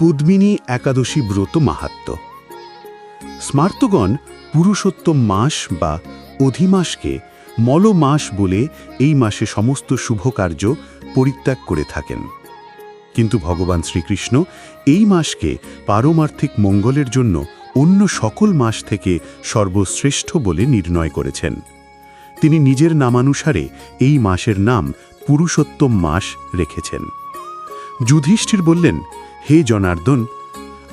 পদ্মিনী একাদশী ব্রত মাহাত্ম্য। স্মার্তগণ পুরুষোত্তম মাস বা অধিমাসকে মল মাস বলে এই মাসে সমস্ত শুভ কার্য পরিত্যাগ করে থাকেন। কিন্তু ভগবান শ্রীকৃষ্ণ এই মাসকে পারমার্থিক মঙ্গলের জন্য অন্য সকল মাস থেকে সর্বশ্রেষ্ঠ বলে নির্ণয় করেছেন। তিনি নিজের নামানুসারে এই মাসের নাম পুরুষোত্তম মাস রেখেছেন। যুধিষ্ঠির বললেন হে জনার্দন,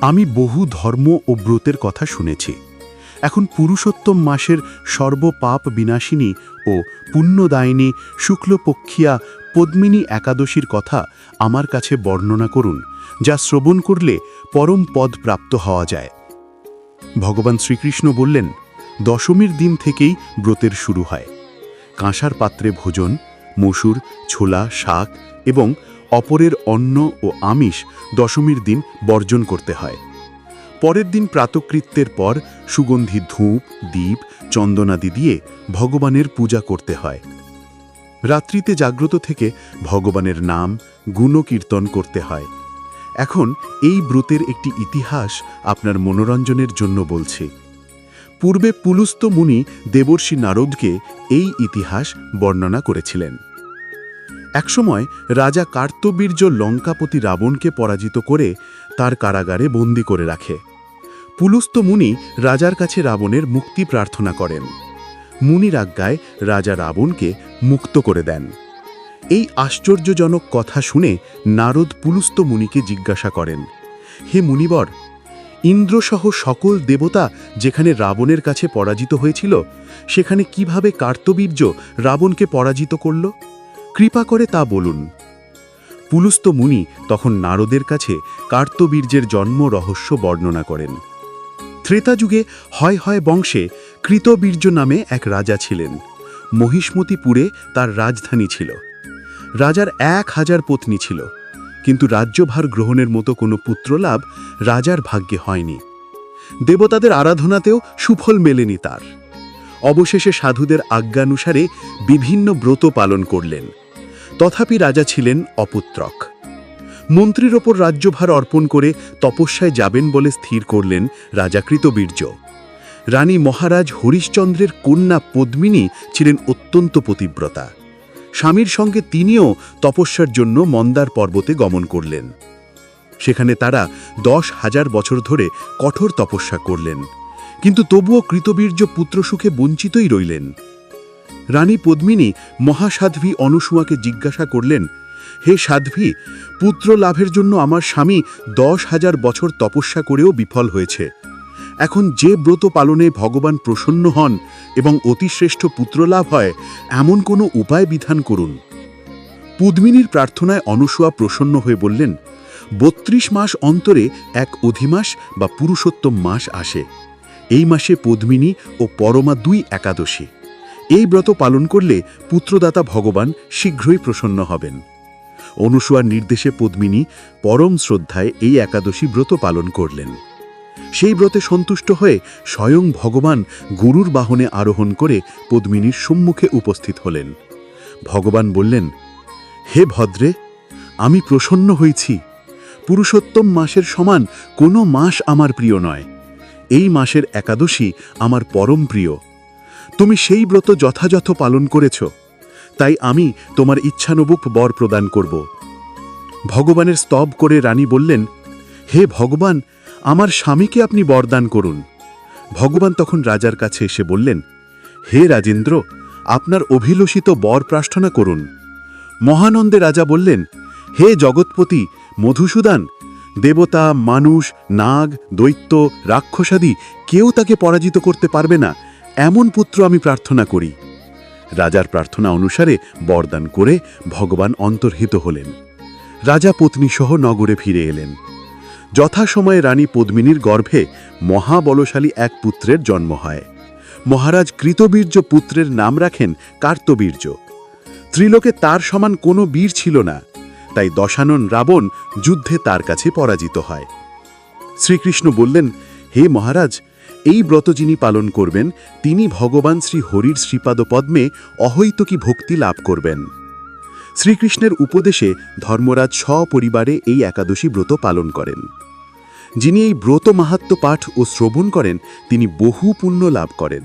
আমি বহু ধর্ম ও ব্রতের কথা শুনেছি। এখন পুরুষোত্তম মাসের সর্বপাপ বিনাশিনী ও পুণ্যদায়িনী শুক্লপক্ষিয়া পদ্মিনী একাদশীর কথা আমার কাছে বর্ণনা করুন, যা শ্রবণ করলে পরম পদ প্রাপ্ত হওয়া যায়। ভগবান শ্রীকৃষ্ণ বললেন, দশমীর দিন থেকেই ব্রতের শুরু হয়। কাঁসার পাত্রে ভোজন, মসুর, ছোলা, শাক এবং অপরের অন্ন ও আমিষ দশমীর দিন বর্জন করতে হয়। পরের দিন প্রাতকৃত্যের পর সুগন্ধি ধূপ দ্বীপ চন্দনাদি দিয়ে ভগবানের পূজা করতে হয়। রাত্রিতে জাগ্রত থেকে ভগবানের নাম গুণকীর্তন করতে হয়। এখন এই ব্রতের একটি ইতিহাস আপনার মনোরঞ্জনের জন্য বলছি। পূর্বে পুলুস্ত মুনি দেবর্ষি নারদকে এই ইতিহাস বর্ণনা করেছিলেন। একসময় রাজা কার্তবীর্য লঙ্কাপতি রাবণকে পরাজিত করে তার কারাগারে বন্দি করে রাখে। পুলুস্ত মুনি রাজার কাছে রাবণের মুক্তি প্রার্থনা করেন। মুনির আজ্ঞায় রাজা রাবণকে মুক্ত করে দেন। এই আশ্চর্যজনক কথা শুনে নারদ পুলুস্ত মুনিকে জিজ্ঞাসা করেন, হে মুনিবর, ইন্দ্রসহ সকল দেবতা যেখানে রাবণের কাছে পরাজিত হয়েছিল, সেখানে কীভাবে কার্তবীর্য রাবণকে পরাজিত করল? কৃপা করে তা বলুন। পুলুস্ত মুনি তখন নারদের কাছে কার্তবীর্যের জন্ম রহস্য বর্ণনা করেন। ত্রেতা যুগে হয় হয় বংশে কৃতবীর্য নামে এক রাজা ছিলেন। মহিষ্মতিপুরে তার রাজধানী ছিল। রাজার এক হাজার পত্নী ছিল। কিন্তু রাজ্যভার গ্রহণের মতো কোনো পুত্রলাভ রাজার ভাগ্যে হয়নি। দেবতাদের আরাধনাতেও সুফল মেলেনি তার। অবশেষে সাধুদের আজ্ঞানুসারে বিভিন্ন ব্রত পালন করলেন। তথাপি রাজা ছিলেন অপুত্রক। মন্ত্রীর ওপর রাজ্যভার অর্পণ করে তপস্যায় যাবেন বলে স্থির করলেন রাজা কৃতবীর্য রানী মহারাজ হরিশ্চন্দ্রের কন্যা পদ্মিনী ছিলেন অত্যন্ত পতিব্রতা। স্বামীর সঙ্গে তিনিও তপস্যার জন্য মন্দার পর্বতে গমন করলেন। সেখানে তারা দশ হাজার বছর ধরে কঠোর তপস্যা করলেন। কিন্তু তবুও কৃতবীর্য পুত্রসুখে বঞ্চিতই রইলেন। রানী পদ্মিনী মহাসাধ্বী অনুসুয়াকে জিজ্ঞাসা করলেন, হে সাধ্বী, পুত্র লাভের জন্য আমার স্বামী দশ হাজার বছর তপস্যা করেও বিফল হয়েছে। এখন যে ব্রত পালনে ভগবান প্রসন্ন হন এবং অতিশ্রেষ্ঠ পুত্রলাভ হয়, এমন কোনো উপায় বিধান করুন পদ্মিনীর প্রার্থনায় অনুসুয়া প্রসন্ন হয়ে বললেন, বত্রিশ মাস অন্তরে এক অধিমাস বা পুরুষোত্তম মাস আসে। এই মাসে পদ্মিনী ও পরমা দুই একাদশী। এই ব্রত পালন করলে পুত্রদাতা ভগবান শীঘ্রই প্রসন্ন হবেন। অনুসুয়ার নির্দেশে পদ্মিনী পরম শ্রদ্ধায় এই একাদশী ব্রত পালন করলেন। সেই ব্রতে সন্তুষ্ট হয়ে স্বয়ং ভগবান গরুর বাহনে আরোহণ করে পদ্মিনীর সম্মুখে উপস্থিত হলেন। ভগবান বললেন, হে ভদ্রে, আমি প্রসন্ন হয়েছি পুরুষোত্তম মাসের সমান কোনো মাস আমার প্রিয় নয়। এই মাসের একাদশী আমার পরম প্রিয়। তুমি সেই ব্রত যথাযথ পালন করেছ। তাই আমি তোমার ইচ্ছানুবুক বর প্রদান করব। ভগবানের স্তব করে রানী বললেন, হে ভগবান, আমার স্বামীকে আপনি বরদান করুন। ভগবান তখন রাজার কাছে এসে বললেন, হে রাজেন্দ্র, আপনার অভিলষিত বর প্রার্থনা করুন। মহানন্দে রাজা বললেন, হে জগৎপতি, মধুসূদন, দেবতা, মানুষ, নাগ, দৈত্য, রাক্ষসাদি, কেউ তাকে পরাজিত করতে পারবে না। এমন পুত্র আমি প্রার্থনা করি। রাজার প্রার্থনা অনুসারে বরদান করে ভগবান অন্তর্হিত হলেন। রাজা পত্নীসহ নগরে ফিরে এলেন। যথাসময়ে রানী পদ্মিনীর গর্ভে মহাবলশালী এক পুত্রের জন্ম হয়। মহারাজ কৃতবীর্য পুত্রের নাম রাখেন কার্তবীর্য। ত্রিলোকে তার সমান কোনো বীর ছিল না, তাই দশানন রাবণ যুদ্ধে তার কাছে পরাজিত হয়। শ্রীকৃষ্ণ বললেন, হে মহারাজ এই ব্রত যিনি পালন করবেন, তিনি ভগবান শ্রী হরির শ্রীপাদ পদ্মে অহৈতকী ভক্তি লাভ করবেন। শ্রীকৃষ্ণের উপদেশে ধর্মরাজ সপরিবারে এই একাদশী ব্রত পালন করেন। যিনি এই ব্রত মাহাত্ম পাঠ ও শ্রবণ করেন, তিনি বহু পুণ্য লাভ করেন।